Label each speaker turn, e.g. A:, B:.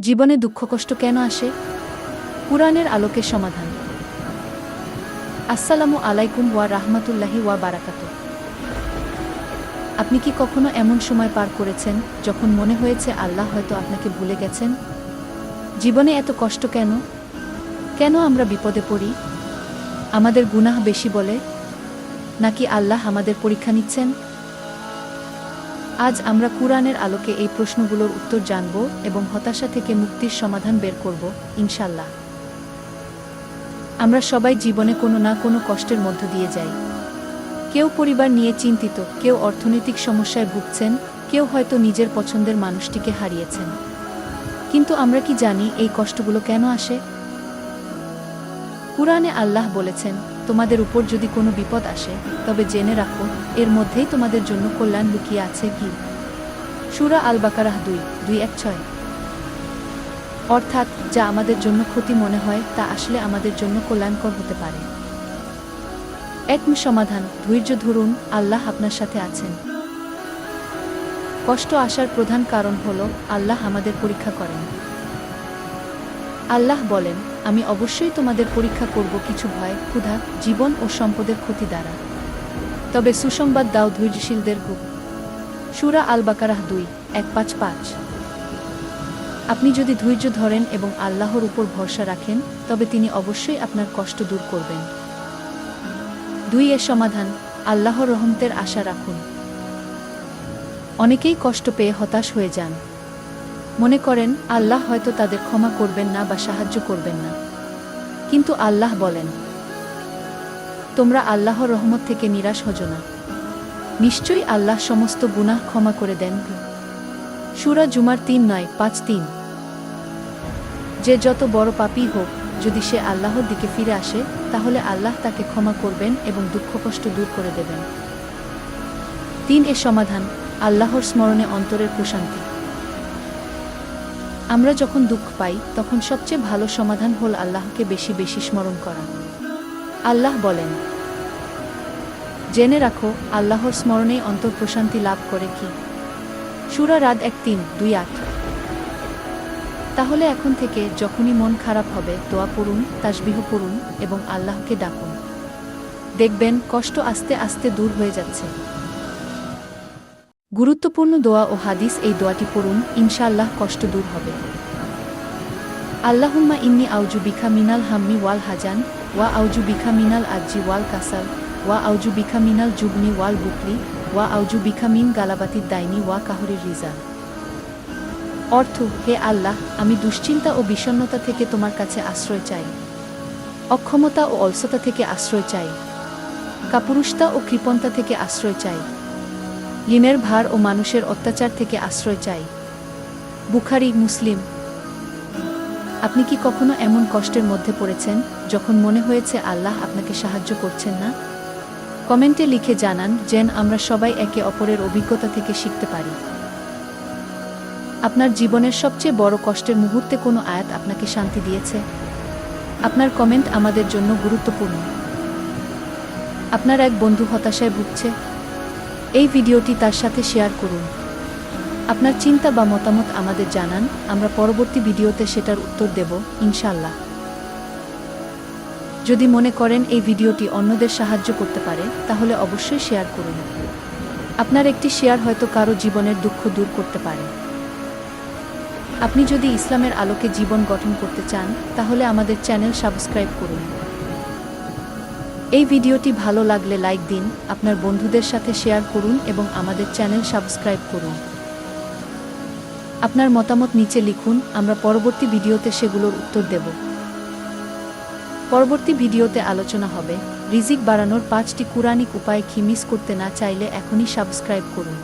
A: জীবনে দুঃখ কষ্ট কেন আসে? কুরআনের আলোকে সমাধান। আসসালামু আলাইকুম ওয়া রাহমাতুল্লাহি ওয়া বারাকাতু। আপনি কি কখনো এমন সময় পার করেছেন যখন মনে হয়েছে আল্লাহ হয়তো আপনাকে ভুলে গেছেন? জীবনে এত কষ্ট কেন? কেন আমরা বিপদে পড়ি? আমাদের গুনাহ বেশি বলে? নাকি আল্লাহ আমাদের পরীক্ষা নিচ্ছেন? আজ আমরা কুরআনের আলোকে এই প্রশ্নগুলোর উত্তর জানব এবং হতাশা থেকে মুক্তির সমাধান বের করব ইনশাল্লাহ আমরা সবাই জীবনে কোনো না কোনো কষ্টের মধ্য দিয়ে যাই। কেউ পরিবার নিয়ে চিন্তিত, কেউ অর্থনৈতিক সমস্যায় ভুগছেন, কেউ হয়তো নিজের পছন্দের মানুষটিকে হারিয়েছেন। কিন্তু আমরা কি জানি এই কষ্টগুলো কেন আসে? কুরআনে আল্লাহ বলেছেন তোমাদের উপর যদি কোনো বিপদ আসে, তবে জেনে রাখো, এর মধ্যেই তোমাদের জন্য কল্যাণ লুকিয়ে আছে কি? সুরা আল বাকারাহ দুই দুই এক ছয়। অর্থাৎ, যা আমাদের জন্য ক্ষতি মনে হয়, তা আসলে আমাদের জন্য কল্যাণকর হতে পারে। এক সমাধান, ধৈর্য ধরুন, আল্লাহ আপনার সাথে আছেন। কষ্ট আসার প্রধান কারণ হল, আল্লাহ আমাদের পরীক্ষা করেন। আল্লাহ বলেন আমি অবশ্যই তোমাদের পরীক্ষা করব কিছু ভয়, ক্ষুধা, জীবন ও সম্পদের ক্ষতি দ্বারা। তবে সুসংবাদ দাও ধৈর্যশীলদের গুপ সুরা আল বাকারাহ দুই, এক পাঁচ পাঁচ। আপনি যদি ধৈর্য ধরেন এবং আল্লাহর উপর ভরসা রাখেন, তবে তিনি অবশ্যই আপনার কষ্ট দূর করবেন। দুই, এর সমাধান, আল্লাহর রহমতের আশা রাখুন। অনেকেই কষ্ট পেয়ে হতাশ হয়ে যান। মনে করেন, আল্লাহ হয়তো তাদের ক্ষমা করবেন না বা সাহায্য করবেন না। কিন্তু আল্লাহ বলেন, তোমরা আল্লাহর রহমত থেকে নিরাশ হজ না। নিশ্চয়ই আল্লাহ সমস্ত গুনাহ ক্ষমা করে দেন। সুরা জুমার তিন নয়, পাঁচ তিন। যে যত বড় পাপী হোক, যদি সে আল্লাহর দিকে ফিরে আসে, তাহলে আল্লাহ তাকে ক্ষমা করবেন এবং দুঃখ কষ্ট দূর করে দেবেন। তিন এর সমাধান, আল্লাহর স্মরণে অন্তরের প্রশান্তি। আমরা যখন দুঃখ পাই, তখন সবচেয়ে ভালো সমাধান হল আল্লাহকে বেশি বেশি স্মরণ করা। আল্লাহ বলেন, জেনে রাখো, আল্লাহর স্মরণেই অন্তর প্রশান্তি লাভ করে কি? সুরা রাত এক তিন, দুই আট। তাহলে এখন থেকে যখনই মন খারাপ হবে, দোয়া পড়ুন, তাসবিহ পড়ুন এবং আল্লাহকে ডাকুন। দেখবেন কষ্ট আস্তে আস্তে দূর হয়ে যাচ্ছে। গুরুত্বপূর্ণ দোয়া ও হাদিস এই দোয়াটি পড়ুন, ইনশাআল্লাহ কষ্ট দূর হবে। আল্লাহুম্মা ইন্নি আউজু বিখা মিনাল হাম্মি ওয়াল হাজান, ওয়া আউজু বিখা মিনাল আজ্জি ওয়াল কাসাল ওয়া আউজু বিখা মিনাল জুবনি ওয়াল বুকলি, ওয়া আউজু বিখা মিন গালাবাতির দাইনি ওয়া কাহরির রিজা। অর্থ, হে আল্লাহ, আমি দুশ্চিন্তা ও বিষণ্ণতা থেকে তোমার কাছে আশ্রয় চাই। অক্ষমতা ও অলসতা থেকে আশ্রয় চাই। কাপুরুষতা ও কৃপণতা থেকে আশ্রয় চাই। ঋণের ভার ও মানুষের অত্যাচার থেকে আশ্রয় চাই। বুখারি, মুসলিম। আপনি কি কখনো এমন কষ্টের মধ্যে পড়েছেন যখন মনে হয়েছে আল্লাহ আপনাকে সাহায্য করছেন না? কমেন্টে লিখে জানান যেন আমরা সবাই একে অপরের অভিজ্ঞতা থেকে শিখতে পারি। আপনার জীবনের সবচেয়ে বড় কষ্টের মুহূর্তে কোনো আয়াত আপনাকে শান্তি দিয়েছে? আপনার কমেন্ট আমাদের জন্য গুরুত্বপূর্ণ। আপনার এক বন্ধু হতাশায় ভুগছে। এই ভিডিওটি তার সাথে শেয়ার করুন। আপনার চিন্তা বা মতামত আমাদের জানান, আমরা পরবর্তী ভিডিওতে সেটার উত্তর দেব ইনশাল্লাহ যদি মনে করেন এই ভিডিওটি অন্যদের সাহায্য করতে পারে, তাহলে অবশ্যই শেয়ার করুন। আপনার একটি শেয়ার হয়তো কারও জীবনের দুঃখ দূর করতে পারে। আপনি যদি ইসলামের আলোকে জীবন গঠন করতে চান, তাহলে আমাদের চ্যানেল সাবস্ক্রাইব করুন। এই ভিডিওটি ভালো লাগলে লাইক দিন, আপনার বন্ধুদের সাথে শেয়ার করুন এবং আমাদের চ্যানেল সাবস্ক্রাইব করুন। আপনার মতামত নিচে লিখুন, আমরা পরবর্তী ভিডিওতে সেগুলোর উত্তর দেব। পরবর্তী ভিডিওতে আলোচনা হবে, রিজিক বাড়ানোর পাঁচটি কুরানিক উপায় কি মিস করতে না চাইলে এখনই সাবস্ক্রাইব করুন।